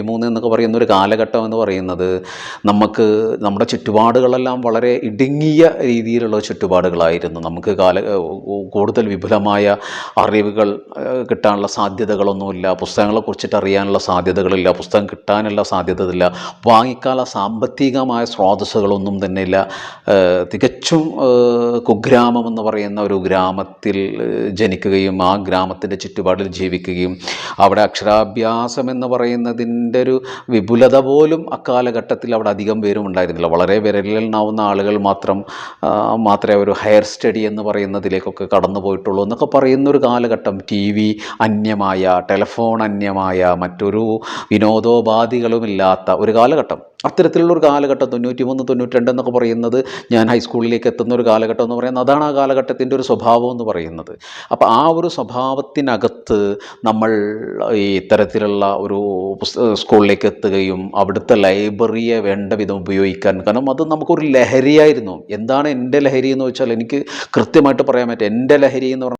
മൂന്ന് എന്നൊക്കെ പറയുന്ന ഒരു കാലഘട്ടം എന്ന് പറയുന്നത് നമുക്ക് നമ്മുടെ ചുറ്റുപാടുകളെല്ലാം വളരെ ഇടുങ്ങിയ രീതിയിലുള്ള ചുറ്റുപാടുകളായിരുന്നു. നമുക്ക് കാല കൂടുതൽ വിപുലമായ അറിവുകൾ കിട്ടാനുള്ള സാധ്യതകളൊന്നുമില്ല. പുസ്തകങ്ങളെ കുറിച്ചിട്ട് അറിയാനുള്ള സാധ്യതകളില്ല. പുസ്തകം കിട്ടാനുള്ള സാധ്യതയില്ല വാങ്ങിക്കാനുള്ള സാമ്പത്തികമായ സ്രോതസ്സുകളൊന്നും തന്നെ ഇല്ല തികച്ചും കുഗ്രാമം എന്ന് പറയുന്ന ഒരു ഗ്രാമത്തിൽ ജനിക്കുകയും ആ ഗ്രാമത്തിന്റെ ചുറ്റുപാടിൽ ജീവിക്കുകയും അവിടെ അക്ഷരാഭ്യാസം എന്ന് പറയുന്നതിന്റെ ഒരു വിപുലത പോലും അക്കാലഘട്ടത്തിൽ അവിടെ അധികം പേരും ഉണ്ടായിരുന്നില്ല. വളരെ വിരലിലെണ്ണാവുന്ന ആളുകൾ മാത്രം മാത്രമേ ഒരു ഹയർ സ്റ്റഡി എന്ന് പറയുന്നതിലേക്കൊക്കെ കടന്നു പോയിട്ടുള്ളൂ എന്നൊക്കെ പറയുന്ന ഒരു കാലഘട്ടം. ടി വി അന്യമായ ടെലഫോൺ അന്യമായ മറ്റൊരു വിനോദോപാധികളുമില്ലാത്ത ഒരു കാലഘട്ടം. അത്തരത്തിലുള്ള ഒരു കാലഘട്ടം തൊണ്ണൂറ്റി മൂന്ന് തൊണ്ണൂറ്റി രണ്ട് എന്നൊക്കെ പറയുന്നത് ഞാൻ ഹൈസ്കൂളിലേക്ക് എത്തുന്ന ഒരു കാലഘട്ടം എന്ന് പറയുന്നത് അതാണ് ആ കാലഘട്ടത്തിന്റെ ഒരു സ്വഭാവം എന്ന് പറയുന്നത്. അപ്പോൾ ആ ഒരു സ്വഭാവത്തിനകത്ത് നമ്മൾ ഈ ഇത്തരത്തിലുള്ള ഒരു സ്കൂളിലേക്ക് എത്തുകയും അവിടുത്തെ ലൈബ്രറിയെ വേണ്ട വിധം ഉപയോഗിക്കാൻ കാരണം അത് നമുക്കൊരു ലഹരിയായിരുന്നു. എന്താണ് എന്റെ ലഹരി എന്ന് വെച്ചാൽ എനിക്ക് കൃത്യമായിട്ട് പറയാൻ പറ്റും എന്റെ ലഹരി എന്ന് പറഞ്ഞാൽ